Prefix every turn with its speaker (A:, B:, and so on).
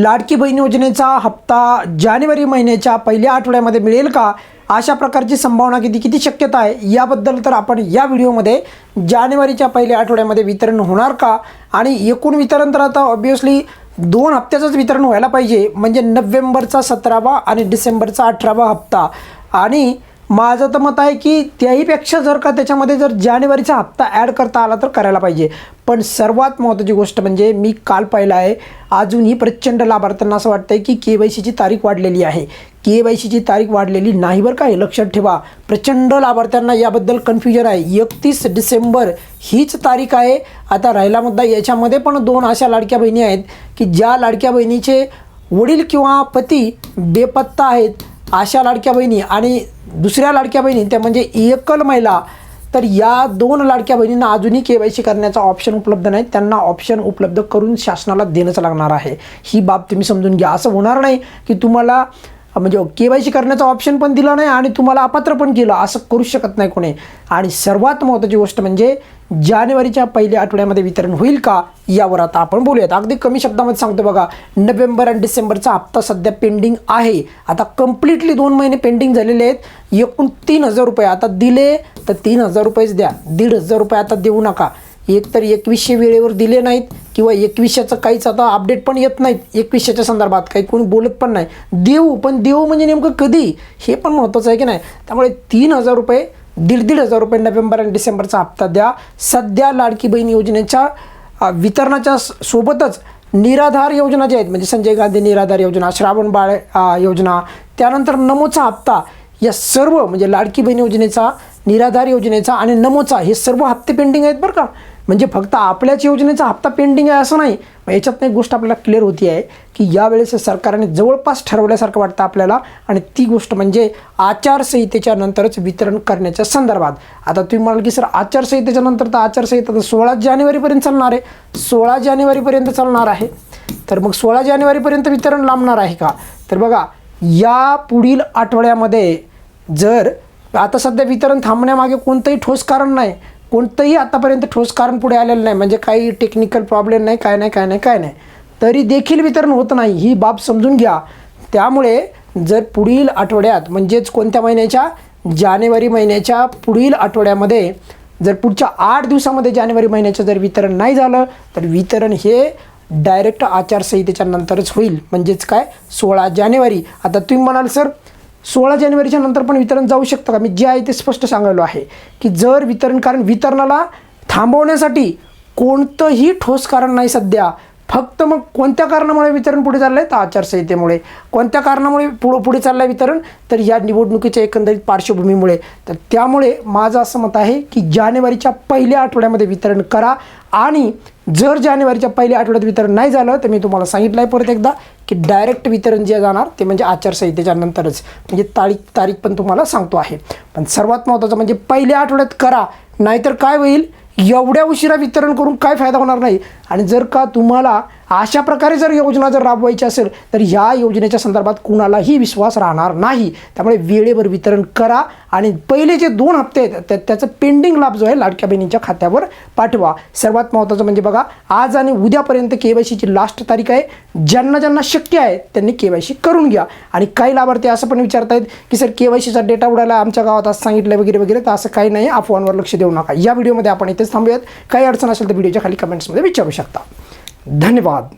A: लाडकी बहीण योजनेचा हप्ता जानेवारी महिन्याच्या पहिल्या आठवड्यामध्ये मिळेल का? अशा प्रकारची संभावना किती किती शक्यता आहे? याबद्दल तर आपण या व्हिडिओमध्ये जानेवारीच्या पहिल्या आठवड्यामध्ये वितरण होणार का? आणि एकूण वितरण तर आता ऑब्वियसली दोन हप्त्याचंच वितरण व्हायला पाहिजे. म्हणजे नोव्हेंबरचा सतरावा आणि डिसेंबरचा अठरावा हप्ता. आणि माझं तर मत आहे की त्याहीपेक्षा जर का त्याच्यामध्ये जर जानेवारीचा हप्ता ॲड करता आला तर करायला पाहिजे. पण सर्वात महत्त्वाची गोष्ट म्हणजे मी काल पाहिलं आहे अजूनही प्रचंड लाभार्थ्यांना असं वाटतं आहे की के वाय सीची तारीख वाढलेली आहे. के वाय सीची तारीख वाढलेली नाही बरं काय लक्षात ठेवा. प्रचंड लाभार्थ्यांना याबद्दल कन्फ्युजन आहे. एकतीस डिसेंबर हीच तारीख आहे. आता राहिला मुद्दा याच्यामध्ये पण दोन अशा लाडक्या बहिणी आहेत की ज्या लाडक्या बहिणीचे वडील किंवा पती बेपत्ता आहेत. अशा लाडक्या बहिणी आणि दुसऱ्या लाडक्या बहिणी त्या म्हणजे एकल महिला तर या दोन लाडक्या बहिणींना अजूनही के वाय सी करण्याचा ऑप्शन उपलब्ध नाही. त्यांना ऑप्शन उपलब्ध करून शासनाला देणंच लागणार आहे. ही बाब तुम्ही समजून घ्या. असं होणार नाही की तुम्हाला म्हणजे के वाय सी करण्याचा ऑप्शन पण दिला नाही आणि तुम्हाला अपात्र पण केलं असं करू शकत नाही कोणी. आणि सर्वात महत्त्वाची गोष्ट म्हणजे जानेवारीच्या पहिल्या आठवड्यामध्ये वितरण होईल का यावर आता आपण बोलूयात. अगदी कमी शब्दामध्ये सांगतो बघा नोव्हेंबर आणि डिसेंबरचा हप्ता सध्या पेंडिंग आहे. आता कम्प्लिटली दोन महिने पेंडिंग झालेले आहेत. एकूण तीन हजार रुपये आता दिले तर तीन हजार रुपयेच द्या. दीड हजार रुपये आता देऊ नका. एकतर एकवीसशे वेळेवर दिले नाहीत किंवा एकवीसशेचं काहीच आता अपडेट पण येत नाहीत. एकवीसशेच्या संदर्भात काही कोणी बोलत पण नाही. देऊ पण देऊ म्हणजे नेमकं कधी? हे पण महत्त्वाचं आहे की नाही? त्यामुळे तीन हजार रुपये दीड दीड हजार रुपये नोव्हेंबर आणि डिसेंबरचा हप्ता द्या. सध्या लाडकी बहीण योजनेच्या वितरणाच्या सोबतच निराधार योजना ज्या आहेत म्हणजे संजय गांधी निराधार योजना श्रावण बाळ योजना त्यानंतर नमोचा हप्ता या सर्व म्हणजे लाडकी बहीण योजनेचा निराधार योजनेचा आणि नमोचा हे सर्व हप्ते पेंडिंग आहेत बरं का? म्हणजे फक्त आपल्याच योजनेचा हप्ता पेंडिंग आहे असं नाही. मग याच्यातनं एक गोष्ट आपल्याला क्लिअर होती आहे की यावेळेस सरकारने जवळपास ठरवल्यासारखं वाटतं आपल्याला. आणि ती गोष्ट म्हणजे आचारसंहितेच्या नंतरच वितरण करण्याच्या संदर्भात. आता तुम्ही म्हणाल की सर आचारसंहितेच्या नंतर तर आचारसंहिता तर सोळा जानेवारीपर्यंत चालणार आहे. सोळा जानेवारीपर्यंत चालणार आहे. तर मग सोळा जानेवारीपर्यंत वितरण लांबणार आहे का? तर बघा या पुढील आठवड्यामध्ये जर आता सध्या वितरण थांबण्यामागे कोणतंही ठोस कारण नाही कोणतंही आतापर्यंत ठोस कारण पुढे आलेलं नाही. म्हणजे काही टेक्निकल प्रॉब्लेम नाही काय नाही काय नाही काय नाही. तरी देखील वितरण होत नाही ही बाब समजून घ्या. त्यामुळे जर पुढील आठवड्यात म्हणजेच कोणत्या महिन्याच्या? जानेवारी महिन्याच्या पुढील आठवड्यामध्ये जर पुढच्या आठ दिवसामध्ये जानेवारी महिन्याचं जर वितरण नाही झालं तर वितरण हे डायरेक्ट आचारसंहितेच्या नंतरच होईल. म्हणजेच काय? सोळा जानेवारी. आता तुम्ही म्हणाल सर सोळा जानेवारीच्या नंतर पण वितरण जाऊ शकतं का? मी जे आहे ते स्पष्ट सांगायलो आहे की जर वितरण कारण वितरणाला थांबवण्यासाठी कोणतंही ठोस कारण नाही सध्या. फक्त मग कोणत्या कारणामुळे वितरण पुढे चाललं आहे तर आचारसंहितेमुळे. कोणत्या कारणामुळे पुढं पुढे चाललं आहे वितरण? तर या निवडणुकीच्या एकंदरीत पार्श्वभूमीमुळे. तर त्यामुळे माझं असं मत आहे की जानेवारीच्या पहिल्या आठवड्यामध्ये वितरण करा. आणि जर जानेवारीच्या पहिल्या आठवड्यात वितरण नाही झालं तर मी तुम्हाला सांगितलं आहे परत एकदा की डायरेक्ट वितरण जे जाणार ते म्हणजे आचारसंहितेच्या नंतरच. म्हणजे तारीख तारीख पण तुम्हाला सांगतो आहे. पण सर्वात महत्त्वाचं म्हणजे पहिल्या आठवड्यात करा नाहीतर काय होईल? एवढ्या उशिरा वितरण करून काय फायदा होणार नाही. आणि जर का तुम्हाला अशा प्रकारे जर योजना जर राबवायची असेल तर ह्या योजनेच्या संदर्भात कुणालाही विश्वास राहणार नाही. त्यामुळे वेळेवर वितरण करा आणि पहिले जे दोन हप्ते आहेत त्या त्याचं पेंडिंग लाभ जो आहे लाडक्या बहिणींच्या खात्यावर पाठवा. सर्वात महत्त्वाचं म्हणजे बघा आज आणि उद्यापर्यंत के वाय सीची लास्ट तारीख आहे. ज्यांना ज्यांना शक्य आहे त्यांनी के वाय सी करून घ्या. आणि काही लाभार्थी असं पण विचारतायत की सर के वाय सीचा डेटा उडायला आमच्या गावात असं सांगितलं वगैरे वगैरे तर असं काही नाही. अफवांवर लक्ष देऊ नका. या व्हिडिओमध्ये आपण इथेच थांबूयात. काही अडचण असेल तर व्हिडिओच्या खाली कमेंट्समध्ये विचारू शकता. धन्यवाद.